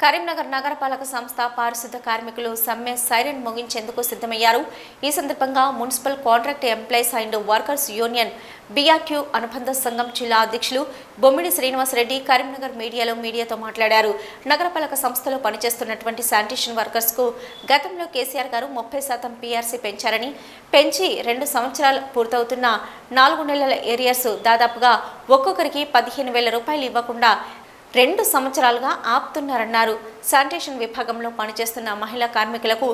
కరీంనగర్ నగరపాలక సంస్థ పారిశుద్ధ కార్మికులు సమ్మె సైరన్ ముగించేందుకు సిద్ధమయ్యారు. ఈ సందర్భంగా municipal contract employees and workers union బీఆర్క్యూ అనుబంధ సంఘం జిల్లా అధ్యక్షులు బొమ్మిడి శ్రీనివాసరెడ్డి కరీంనగర్ మీడియాలో మీడియాతో మాట్లాడారు. నగరపాలక సంస్థలో పనిచేస్తున్నటువంటి శానిటేషన్ వర్కర్స్కు గతంలో కేసీఆర్ గారు ముప్పై శాతం పీఆర్సీ పెంచారని పెంచి రెండు సంవత్సరాలు పూర్తవుతున్న నాలుగు నెలల ఏరియర్స్ దాదాపుగా ఒక్కొక్కరికి పదిహేను వేల రూపాయలు ఇవ్వకుండా రెండు సంవత్సరాలుగా ఆపుతున్నారన్నారు. శానిటేషన్ విభాగంలో పనిచేస్తున్న మహిళా కార్మికులకు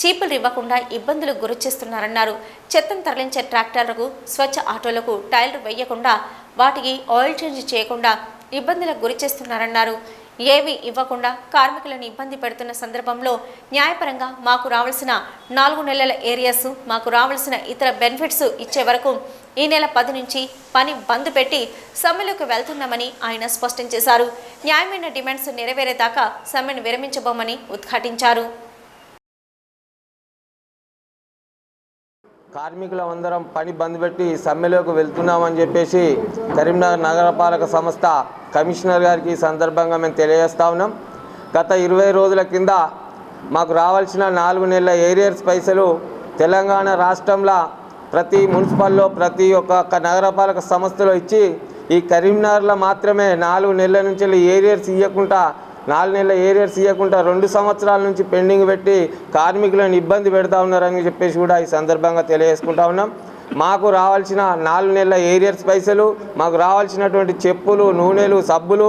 చీపులు ఇవ్వకుండా ఇబ్బందులు గురిచేస్తున్నారన్నారు చెత్తను తరలించే ట్రాక్టర్లకు స్వచ్ఛ ఆటోలకు టైర్లు వేయకుండా వాటికి ఆయిల్ చేంజ్ చేయకుండా ఇబ్బందులకు గురిచేస్తున్నారన్నారు ఏవి ఇవ్వకుండా కార్మికులను ఇబ్బంది పెడుతున్న సందర్భంలో న్యాయపరంగా మాకు రావాల్సిన నాలుగు నెలల ఏరియాస్ మాకు రావాల్సిన ఇతర బెనిఫిట్స్ ఇచ్చే వరకు ఈ నెల పది నుంచి పని బంద్ పెట్టి సమ్మెలోకి వెళ్తున్నామని ఆయన స్పష్టం చేశారు. న్యాయమైన డిమాండ్స్ నెరవేరేదాకా సమ్మెను విరమించబోమని ఉద్ఘాటించారు. కార్మికుల అందరం పని బంద్ పెట్టి సమ్మెలోకి వెళ్తున్నామని చెప్పేసి కరీంనగర్ నగరపాలక సంస్థ కమిషనర్ గారికి ఈ సందర్భంగా మేము తెలియజేస్తా ఉన్నాం. గత ఇరవై రోజుల కింద మాకు రావాల్సిన నాలుగు నెలల ఏరియర్స్ పైసలు తెలంగాణ రాష్ట్రంలో ప్రతి మున్సిపల్లో ప్రతి ఒక్క నగరపాలక సంస్థలో ఇచ్చి ఈ కరీంనగర్లో మాత్రమే నాలుగు నెలల నుంచి ఏరియర్స్ ఇవ్వకుండా నాలుగు నెలల ఏరియర్స్ ఇవ్వకుండా రెండు సంవత్సరాల నుంచి పెండింగ్ పెట్టి కార్మికులను ఇబ్బంది పెడతా ఉన్నారని చెప్పేసి కూడా ఈ సందర్భంగా తెలియజేసుకుంటా ఉన్నాం. మాకు రావాల్సిన నాలుగు నెలల ఏరియర్స్ పైసలు మాకు రావాల్సినటువంటి చెప్పులు నూనెలు సబ్బులు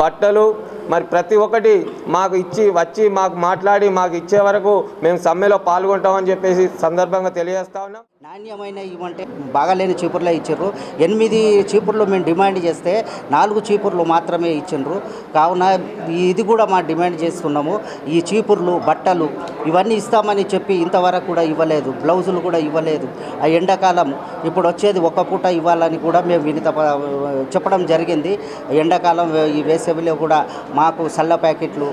బట్టలు మరి ప్రతి ఒక్కటి మాకు ఇచ్చి వచ్చి మాకు మాట్లాడి మాకు ఇచ్చే వరకు మేము సమ్మెలో పాల్గొంటామని చెప్పేసి సందర్భంగా తెలియజేస్తా ఉన్నాం. నాణ్యమైన ఇవ్వంటే బాగాలేని చీపుర్లే ఇచ్చారు ఎనిమిది చీపుర్లు మేము డిమాండ్ చేస్తే నాలుగు చీపుర్లు మాత్రమే ఇచ్చిండ్రు. కావున ఇది కూడా మా డిమాండ్ చేస్తున్నాము. ఈ చీపుర్లు బట్టలు ఇవన్నీ ఇస్తామని చెప్పి ఇంతవరకు కూడా ఇవ్వలేదు. బ్లౌజులు కూడా ఇవ్వలేదు. ఆ ఎండాకాలం ఇప్పుడు వచ్చేది ఒక పూట ఇవ్వాలని కూడా మేము వినిత చెప్పడం జరిగింది. ఎండాకాలం ఈ వేసవిలో కూడా మాకు సల్ల ప్యాకెట్లు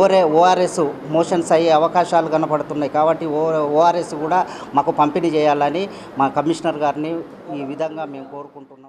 ఓరే ఓఆర్ఎస్ మోషన్స్ అయ్యే అవకాశాలు కనపడుతున్నాయి కాబట్టి ఓ ఓఆర్ఎస్ కూడా మాకు పంపిణీ చేయాలని మా కమిషనర్ గారిని ఈ విధంగా మేము కోరుకుంటున్నాం.